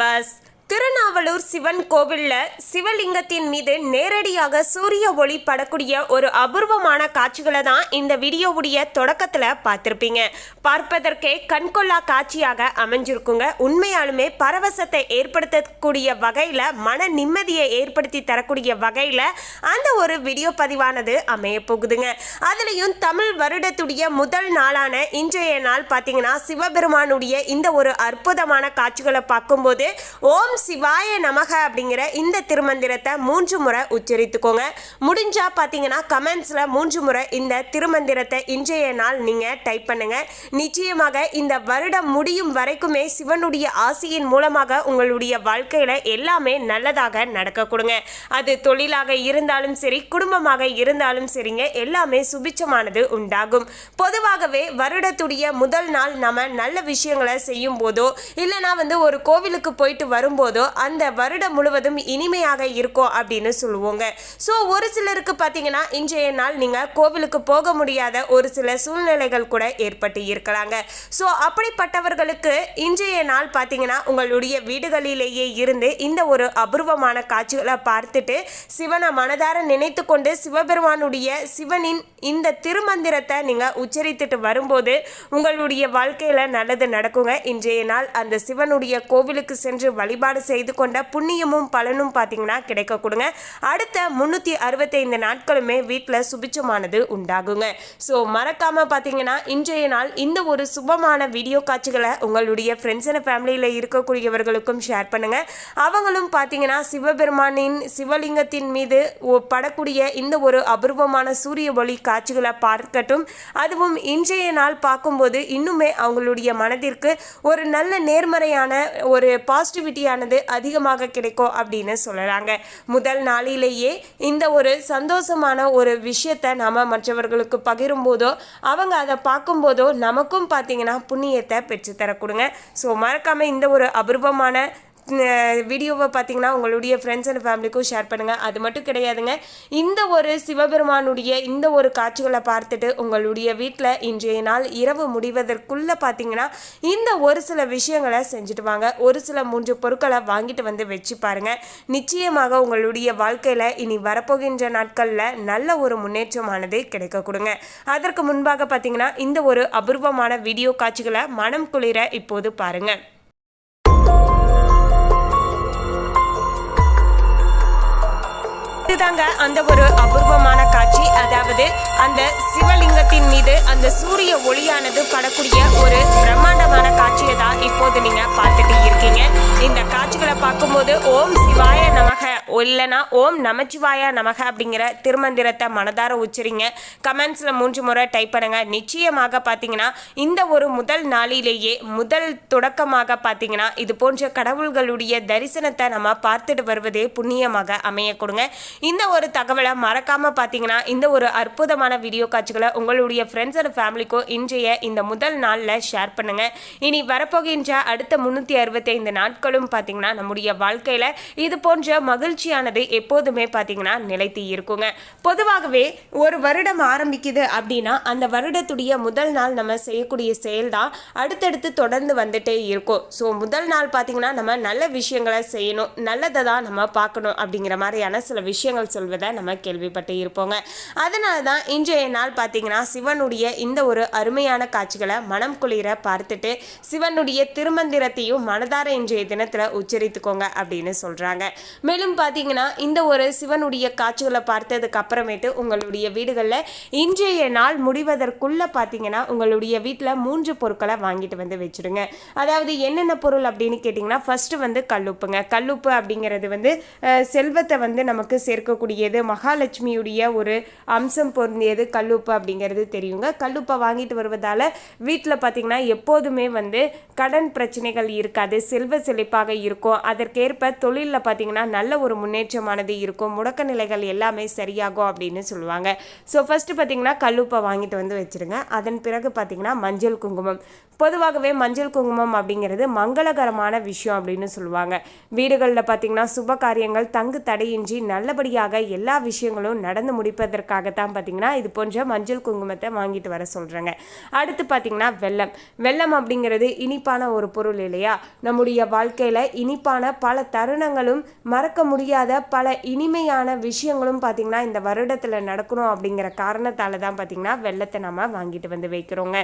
us. Tirunavalur Sivan கோவில்ல சிவலிங்கத்தின் மீது நேரடியாக சூரிய ஒளி படக்கூடிய ஒரு அபூர்வமான காட்சிகளை தான் இந்த வீடியோவுடைய தொடக்கத்தில் பார்த்துருப்பீங்க. பார்ப்பதற்கே கண்கொள்ளா காட்சியாக அமைஞ்சிருக்குங்க. உண்மையாலுமே பரவசத்தை ஏற்படுத்தக்கூடிய வகையில் மன நிம்மதியை ஏற்படுத்தி தரக்கூடிய வகையில் அந்த ஒரு வீடியோ பதிவானது அமைய போகுதுங்க. அதுலேயும் தமிழ் வருடத்துடைய முதல் நாளான இன்றைய நாள் பார்த்தீங்கன்னா சிவபெருமானுடைய இந்த ஒரு அற்புதமான காட்சிகளை பார்க்கும்போது ஓம் சிவாய நமக அப்படிங்கிற இந்த திருமந்திரத்தை மூன்று முறை உச்சரித்துக்கோங்க. முடிஞ்சா பார்த்தீங்கன்னா கமெண்ட்ஸில் மூன்று முறை இந்த திருமந்திரத்தை இன்றைய நாள் நீங்கள் டைப் பண்ணுங்க. நிச்சயமாக இந்த வருடம் முடியும் வரைக்குமே சிவனுடைய ஆசையின் மூலமாக உங்களுடைய வாழ்க்கையில் எல்லாமே நல்லதாக நடக்க கொடுங்க. அது தொழிலாக இருந்தாலும் சரி குடும்பமாக இருந்தாலும் சரிங்க எல்லாமே சுபிச்சமானது உண்டாகும். பொதுவாகவே வருடத்துடைய முதல் நாள் நம்ம நல்ல விஷயங்களை செய்யும் போதோ இல்லைனா வந்து ஒரு கோவிலுக்கு போயிட்டு வரும்போது அந்த வருடம் முழுவதும் இனிமையாக இருக்கும் அப்படின்னு சொல்லுவோங்க. ஸோ ஒரு சிலருக்கு பார்த்தீங்கன்னா இன்றைய நாள் நீங்கள் கோவிலுக்கு போக முடியாத ஒரு சில சூழ்நிலைகள் கூட ஏற்பட்டு இருக்கலாங்க. ஸோ அப்படிப்பட்டவர்களுக்கு இன்றைய நாள் பார்த்தீங்கன்னா உங்களுடைய வீடுகளிலேயே இருந்து இந்த ஒரு அபூர்வமான காட்சிகளை பார்த்துட்டு சிவனை மனதார நினைத்து கொண்டு சிவபெருமானுடைய சிவனின் இந்த திருமந்திரத்தை நீங்கள் உச்சரித்துட்டு வரும்போது உங்களுடைய வாழ்க்கையில் நல்லது நடக்குங்க. இன்றைய நாள் அந்த சிவனுடைய கோவிலுக்கு சென்று வழிபாடு செய்து கொண்ட புண்ணியமும் பலனும் பார்த்தீங்கன்னா கிடைக்க கொடுங்க. அடுத்த முந்நூற்றி அறுபத்தைந்து நாட்களுமே வீட்டில் சுபிச்சமானது உண்டாகுங்க. ஸோ மறக்காம பார்த்தீங்கன்னா இன்றைய நாள் இந்த ஒரு சுபமான வீடியோ காட்சிகளை உங்களுடைய ஃப்ரெண்ட்ஸ் அண்ட் ஃபேமிலியில் இருக்கக்கூடியவர்களுக்கும் ஷேர் பண்ணுங்க. அவங்களும் பார்த்தீங்கன்னா சிவபெருமானின் சிவலிங்கத்தின் மீது படக்கூடிய இந்த ஒரு அபூர்வமான சூரிய ஒளி காட்சிகளை பார்க்கட்டும். அதுவும் இன்றைய நாள் பார்க்கும்போது இன்னுமே அவங்களுடைய மனதிற்கு ஒரு நல்ல நேர்மறையான ஒரு பாசிட்டிவிட்டியானது அதிகமாக கிடைக்கும் அப்படின்னு சொல்லலாங்க. முதல் நாளிலேயே இந்த ஒரு சந்தோஷமான ஒரு விஷயத்தை நாம மற்றவர்களுக்கு பகிரும்போதோ அவங்க அதை பார்க்கும்போதோ நமக்கும் பார்த்தீங்கன்னா புண்ணியத்தை பெற்றுத்தர கொடுங்க. ஸோ மறக்காமல் இந்த ஒரு அபூர்வமான வீடியோவை பார்த்தீங்கன்னா உங்களுடைய ஃப்ரெண்ட்ஸ் அண்ட் ஃபேமிலிக்கும் ஷேர் பண்ணுங்கள் அது மட்டும் கிடையாதுங்க. இந்த ஒரு சிவபெருமானுடைய இந்த ஒரு காட்சிகளை பார்த்துட்டு உங்களுடைய வீட்டில் இன்றைய நாள் இரவு முடிவதற்குள்ளே பார்த்தீங்கன்னா இந்த ஒரு சில விஷயங்களை செஞ்சுட்டு வாங்க. ஒரு சில மூன்று பொருட்களை வாங்கிட்டு வந்து வச்சு பாருங்கள் நிச்சயமாக உங்களுடைய வாழ்க்கையில் இனி வரப்போகின்ற நாட்களில் நல்ல ஒரு முன்னேற்றமானது கிடைக்க கொடுங்க. அதற்கு முன்பாக பார்த்தீங்கன்னா இந்த ஒரு அபூர்வமான வீடியோ காட்சிகளை மனம் குளிர இப்போது பாருங்கள் இதுதாங்க அந்த ஒரு அபூர்வமான காட்சி. அதாவது அந்த சிவலிங்கத்தின் மீது அந்த சூரிய ஒளியானது படக்கூடிய ஒரு பிரம்மாண்டமான காட்சியை தான் இப்போது நீங்க பார்த்துட்டு இருக்கீங்க. இந்த காட்சிகளை பார்க்கும்போது ஓம் சிவாய நம இல்லைனா ஓம் நமச்சிவாயா நமக அப்படிங்கிற திருமந்திரத்தை மனதார உச்சரிங்க. கமெண்ட்ஸில் மூன்று முறை டைப் பண்ணுங்க. நிச்சயமாக பார்த்தீங்கன்னா இந்த ஒரு முதல் நாளிலேயே முதல் தொடக்கமாக பார்த்தீங்கன்னா இது போன்ற கடவுள்களுடைய தரிசனத்தை நம்ம பார்த்துட்டு வருவதே புண்ணியமாக அமைய கொடுங்க. இந்த ஒரு தகவலை மறக்காம பார்த்தீங்கன்னா இந்த ஒரு அற்புதமான வீடியோ காட்சிகளை உங்களுடைய ஃப்ரெண்ட்ஸ் அண்ட் ஃபேமிலிக்கோ இன்றைய இந்த முதல் நாளில் ஷேர் பண்ணுங்க. இனி வரப்போகின்ற அடுத்த முன்னூற்றி அறுபத்தைந்து நாட்களும் பார்த்தீங்கன்னா நம்முடைய வாழ்க்கையில் இது போன்ற மகிழ்ச்சி மகிழ்ச்சியானது எப்போதுமே பார்த்தீங்கன்னா நிலைத்து இருக்குங்க. பொதுவாகவே ஒரு வருடம் ஆரம்பிக்குது அப்படின்னா அந்த வருடத்துடைய முதல் நாள் நம்ம செய்யக்கூடிய செயல் தான் அடுத்தடுத்து தொடர்ந்து வந்துட்டே இருக்கும். ஸோ முதல் நாள் பார்த்தீங்கன்னா நம்ம நல்ல விஷயங்களை செய்யணும் நல்லதை தான் நம்ம பார்க்கணும் அப்படிங்கிற மாதிரியான சில விஷயங்கள் சொல்வதை நம்ம கேள்விப்பட்டு இருப்போங்க. அதனால தான் இன்றைய நாள் பார்த்தீங்கன்னா சிவனுடைய இந்த ஒரு அருமையான காட்சிகளை மனம் குளிர பார்த்துட்டு சிவனுடைய திருமந்திரத்தையும் மனதார இன்றைய தினத்தில் உச்சரித்துக்கோங்க அப்படின்னு சொல்கிறாங்க மேலும் பார்த்தீங்கன்னா இந்த ஒரு சிவனுடைய காட்சிகளை பார்த்ததுக்கு அப்புறமேட்டு உங்களுடைய வீடுகளில் இன்றைய நாள் முடிவதற்குள்ள பார்த்தீங்கன்னா உங்களுடைய வீட்டில் மூன்று பொருட்களை வாங்கிட்டு வந்து வச்சுடுங்க அதாவது என்னென்ன பொருள் அப்படின்னு கேட்டிங்கன்னா ஃபஸ்ட்டு வந்து கல்லுப்புங்க. கல்லுப்பு அப்படிங்கிறது வந்து செல்வத்தை வந்து நமக்கு சேர்க்கக்கூடியது. மகாலட்சுமியுடைய ஒரு அம்சம் பொருந்தியது கல்லுப்பு அப்படிங்கிறது தெரியுங்க. கல்லுப்பை வாங்கிட்டு வருவதால் வீட்டில் பார்த்தீங்கன்னா எப்போதுமே வந்து கடன் பிரச்சனைகள் இருக்காது செல்வ செழிப்பாக இருக்கும். அதற்கேற்ப தொழிலில் பார்த்தீங்கன்னா நல்ல ஒரு முன்னேற்றமானது இருக்கும். முடக்க நிலைகள் எல்லாமே சரியாகும் அப்படின்னு சொல்லுவாங்க. ஸோ ஃபஸ்ட்டு பார்த்தீங்கன்னா கல்லுப்பை வாங்கிட்டு வந்து வச்சிருங்க. அதன் பிறகு பார்த்தீங்கன்னா மஞ்சள் குங்குமம். பொதுவாகவே மஞ்சள் குங்குமம் அப்படிங்கிறது மங்களகரமான விஷயம் அப்படின்னு சொல்லுவாங்க. வீடுகளில் பார்த்தீங்கன்னா சுப காரியங்கள் தங்கு தடையின்றி நல்லபடியாக எல்லா விஷயங்களும் நடந்து முடிப்பதற்காகத்தான் பார்த்தீங்கன்னா இது போன்ற மஞ்சள் குங்குமத்தை வாங்கிட்டு வர சொல்கிறாங்க அடுத்து பார்த்தீங்கன்னா வெள்ளம் வெள்ளம் அப்படிங்கிறது இனிப்பான ஒரு பொருள் இல்லையா? நம்முடைய வாழ்க்கையில் இனிப்பான பல தருணங்களும் மறக்க முடியாத பல இனிமையான விஷயங்களும் பார்த்தீங்கன்னா இந்த வருடத்தில் நடக்கணும் அப்படிங்கிற காரணத்தால் தான் பார்த்தீங்கன்னா வெள்ளத்தை நம்ம வாங்கிட்டு வந்து வைக்கிறோங்க.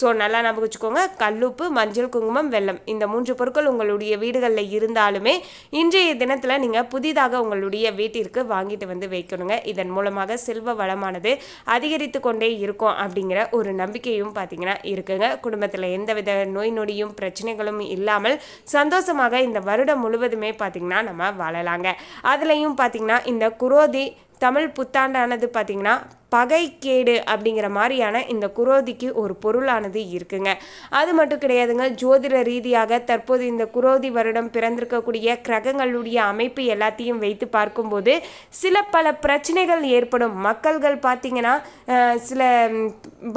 ஸோ நல்லா ஞாபகம் வச்சுக்கோங்க. கல்லுப்பு மஞ்சள் குங்குமம் வெள்ளம். இந்த மூன்று பொருட்கள் உங்களுடைய வீடுகளில் இருந்தாலுமே இன்றைய தினத்தில் நீங்கள் புதிதாக உங்களுடைய வீட்டிற்கு வாங்கிட்டு வந்து வைக்கணுங்க. இதன் மூலமாக செல்வ வளமானது அதிகரித்து கொண்டே இருக்கும் அப்படிங்கிற ஒரு நம்பிக்கையும் பார்த்தீங்கன்னா இருக்குங்க. குடும்பத்தில் எந்தவித நோய் நொடியும் பிரச்சனைகளும் இல்லாமல் சந்தோஷமாக இந்த வருடம் முழுவதுமே பார்த்தீங்கன்னா நம்ம வாழலாங்க. அதுலேயும் பார்த்தீங்கன்னா இந்த குரோதி தமிழ் புத்தாண்டானது பார்த்தீங்கன்னா பகைக்கேடு அப்படிங்கிற மாதிரியான இந்த குரோதிக்கு ஒரு பொருளானது இருக்குங்க. அது மட்டும் கிடையாதுங்க ஜோதிட ரீதியாக தற்போது இந்த குரோதி வருடம் பிறந்திருக்கக்கூடிய கிரகங்களுடைய அமைப்பு எல்லாத்தையும் வைத்து பார்க்கும்போது சில பல பிரச்சனைகள் ஏற்படும். மக்கள்கள் பார்த்தீங்கன்னா சில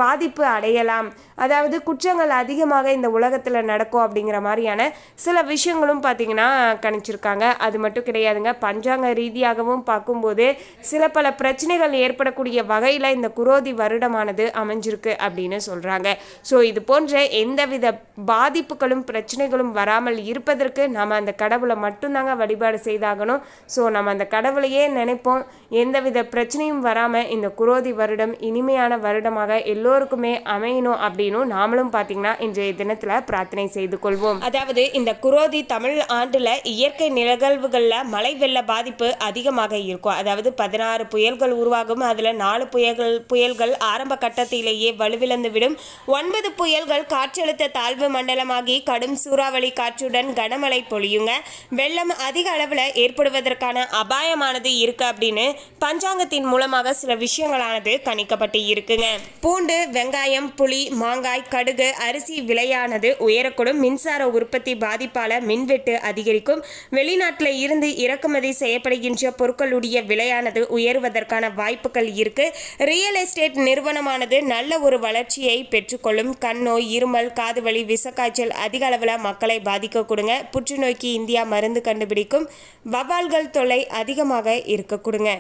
பாதிப்பு அடையலாம். அதாவது குற்றங்கள் அதிகமாக இந்த உலகத்தில் நடக்கும் அப்படிங்கிற மாதிரியான சில விஷயங்களும் பார்த்தீங்கன்னா கணிச்சிருக்காங்க. அது மட்டும் கிடையாதுங்க பஞ்சாங்க ரீதியாகவும் பார்க்கும்போது சில பல பிரச்சனைகள் ஏற்படக்கூடிய வகையில் இந்த குரோதி வருடமானது அமைஞ்சிருக்கு அப்படின்னு சொல்கிறாங்க ஸோ இது போன்ற எந்தவித பாதிப்புகளும் பிரச்சனைகளும் வராமல் இருப்பதற்கு நம்ம அந்த கடவுளை மட்டும்தாங்க வழிபாடு செய்தாகணும். ஸோ நம்ம அந்த கடவுளையே நினைப்போம். எந்தவித பிரச்சனையும் வராமல் இந்த குரோதி வருடம் இனிமையான வருடமாக எல்லோருக்குமே அமையணும் அப்படின்னும் நாமளும் பார்த்தீங்கன்னா இன்றைய தினத்தில் பிரார்த்தனை செய்து கொள்வோம். அதாவது இந்த குரோதி தமிழ் ஆண்டில் இயற்கை நிகழ்வுகளில் மழை வெள்ள பாதிப்பு அதிகமாக இருக்கும். அதாவது பதினாறு புயல்கள் உருவாகும். அதில் நாலு புயல்கள் புயல்கள் ஆரம்ப கட்டத்திலேயே வலுவிழந்து விடும் ஒன்பது புயல்கள் காற்றழுத்த தாழ்வு மண்டலமாகி கடும் சூறாவளி காற்றுடன் கனமழை பொழியுங்க. வெள்ளம் அதிக அளவில் ஏற்படுவதற்கான அபாயமானது இருக்கு அப்படின்னு பஞ்சாங்கத்தின் மூலமாக சில விஷயங்களானது கணிக்கப்பட்டு இருக்குங்க. பூண்டு வெங்காயம் புளி மாங்காய் கடுகு அரிசி விலையானது உயரக்கூடும். மின்சார உற்பத்தி பாதிப்பால மின்வெட்டு அதிகரிக்கும். வெளிநாட்டில் இருந்து இறக்குமதி செய்யப்படுகின்ற பொருட்களுடைய விலையானது உயர்வதற்கான வாய்ப்புகள் இருக்கு. ரியல் எஸ்டேட் நிறுவனமானது நல்ல ஒரு வளர்ச்சியை பெற்றுக்கொள்ளும். கண் நோய் இருமல் காதுவலி விஷக்காய்ச்சல் அதிக அளவில் மக்களை பாதிக்க கொடுங்க புற்றுநோய்க்கு இந்தியா மருந்து கண்டுபிடிக்கும். வவால்கள் தொல்லை அதிகமாக இருக்கக்கூடுங்க.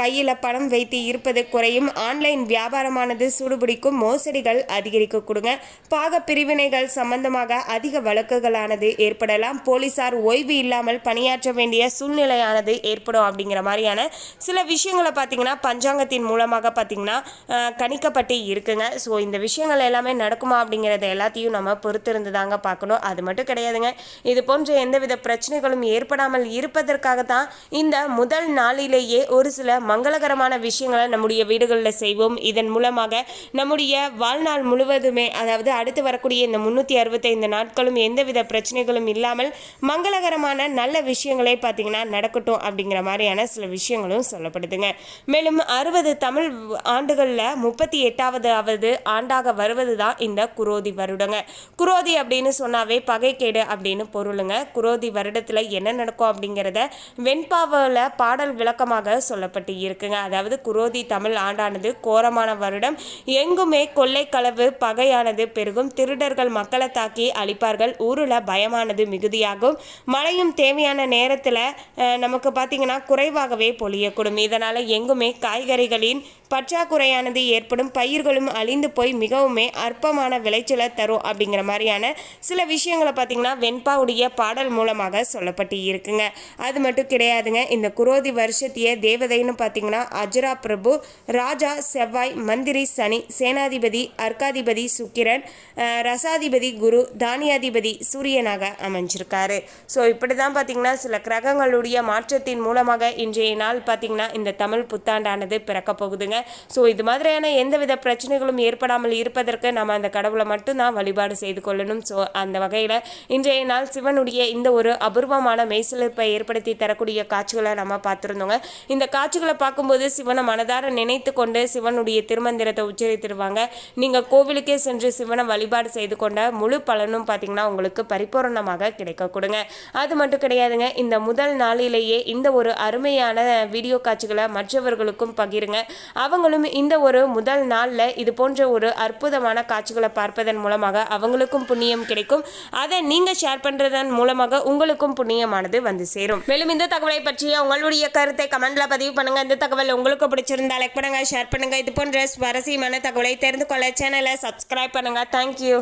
கையில் பணம் வைத்து இருப்பது குறையும். ஆன்லைன் வியாபாரமானது சூடுபிடிக்கும். மோசடிகள் அதிகரிக்க கொடுங்க. பாக பிரிவினைகள் சம்பந்தமாக அதிக வழக்குகளானது ஏற்படலாம். போலீசார் ஓய்வு இல்லாமல் பணியாற்ற வேண்டிய சூழ்நிலையானது ஏற்படும் அப்படிங்கிற மாதிரியான சில விஷயங்களை பார்த்தீங்கன்னா பஞ்சாங்கத்தின் மூலமாக பார்த்தீங்கன்னா கணிக்கப்பட்டு இருக்குங்க. ஸோ இந்த விஷயங்கள் எல்லாமே நடக்குமா அப்படிங்கிறத எல்லாத்தையும் நம்ம பொறுத்திருந்து தாங்க பார்க்கணும். அது மட்டும் கிடையாதுங்க. இது போன்ற எந்தவித பிரச்சனைகளும் ஏற்படாமல் இருப்பதற்காக தான் இந்த முதல் நாளிலேயே ஒரு சில மங்களகரமான விஷயங்களை நம்முடைய வீடுகளில் செய்வோம். இதன் மூலமாக நம்முடைய வாழ்நாள் முழுவதுமே அதாவது அடுத்து வரக்கூடிய இந்த முந்நூற்றி அறுபத்தைந்து நாட்களும் எந்தவித பிரச்சனைகளும் இல்லாமல் மங்களகரமான நல்ல விஷயங்களே பார்த்தீங்கன்னா நடக்கட்டும் அப்படிங்கிற மாதிரியான சில விஷயங்களும் சொல்லப்படுதுங்க. மேலும் அறுபது தமிழ் ஆண்டுகளில் முப்பத்தி எட்டாவது ஆண்டாக வருவது தான் இந்த குரோதி வருடங்க. குரோதி அப்படின்னு சொன்னாவே பகைக்கேடு அப்படின்னு பொருளுங்க. குரோதி வருடத்தில் என்ன நடக்கும் அப்படிங்கிறத வெண்பாவில் பாடல் விளக்கமாக சொல்லப்பட்டு இருக்குங்க. அதாவது குரோதி தமிழ் ஆண்டானது கோரமான வருடம். எங்குமே கொள்ளை களவு பகையானது பெருகும். திருடர்கள் மக்களை தாக்கி அழிப்பார்கள். ஊரில் பயமானது மிகுதியாகும். மழையும் தேவையான நேரத்தில் நமக்கு பார்த்தீங்கன்னா குறைவாகவே பொழியக்கூடும். இதனால் எங்குமே காய்கறிகளின் பற்றாக்குறையானது ஏற்படும். பயிர்களும் அழிந்து போய் மிகவுமே அற்பமான விளைச்சலை தரும் அப்படிங்கிற மாதிரியான சில விஷயங்களை பார்த்தீங்கன்னா வெண்பாவுடைய பாடல் மூலமாக சொல்லப்பட்டு இருக்குங்க அது மட்டும் கிடையாதுங்க. இந்த குரோதி வருஷத்திய தேவதைன்னு பார்த்தீங்கன்னா அஜரா பிரபு ராஜா செவ்வாய் மந்திரி சனி சேனாதிபதி அர்க்காதிபதி சுக்கிரன் ரசாதிபதி குரு தானியாதிபதி சூரியனாக அமைஞ்சிருக்காரு. ஸோ இப்படி தான் பார்த்தீங்கன்னா சில கிரகங்களுடைய மாற்றத்தின் மூலமாக இன்றைய நாள் பார்த்தீங்கன்னா இந்த தமிழ் புத்தாண்டானது பிறக்க போகுதுங்க. ஸோ இது மாதிரியான எந்தவித பிரச்சனைகளும் ஏற்படாமல் இருப்பதற்கு நம்ம அந்த கடவுளை மட்டும்தான் வழிபாடு செய்து கொள்ளணும். ஸோ அந்த வகையில் இன்றைய நாள் சிவனுடைய இந்த ஒரு அபூர்வமான மெய்சிலிர்ப்பை ஏற்படுத்தி தரக்கூடிய காட்சிகளை நம்ம பார்த்துருந்தோங்க. இந்த காட்சிகளை பார்க்கும்போது சிவனை மனதார நினைத்து கொண்டு சிவனுடைய திருமந்திரத்தை உச்சரித்திருவாங்க. நீங்கள் கோவிலுக்கே சென்று சிவனை வழிபாடு செய்து கொண்ட முழு பலனும் பார்த்தீங்கன்னா உங்களுக்கு பரிபூரணமாக கிடைக்க கொடுங்க. அது மட்டும் கிடையாதுங்க இந்த முதல் நாளிலேயே இந்த ஒரு அருமையான வீடியோ காட்சிகளை மற்றவர்களுக்கும் பகிருங்க. அவங்களும் இந்த ஒரு முதல் நாளில் இது போன்ற ஒரு அற்புதமான காட்சிகளை பார்ப்பதன் மூலமாக அவங்களுக்கும் புண்ணியம் கிடைக்கும். அதை நீங்கள் ஷேர் பண்ணுறதன் மூலமாக உங்களுக்கும் புண்ணியமானது வந்து சேரும். மேலும் இந்த தகவலை பற்றிய உங்களுடைய கருத்தை கமெண்ட்ல பதிவு பண்ணுங்க. இந்த தகவல் உங்களுக்கு பிடிச்சிருந்தா லைக் பண்ணுங்க ஷேர் பண்ணுங்க. இது போன்ற சுவாரஸ்யமான தகவலை தெரிந்து கொள்ள சேனலை சப்ஸ்கிரைப் பண்ணுங்க. தேங்க்யூ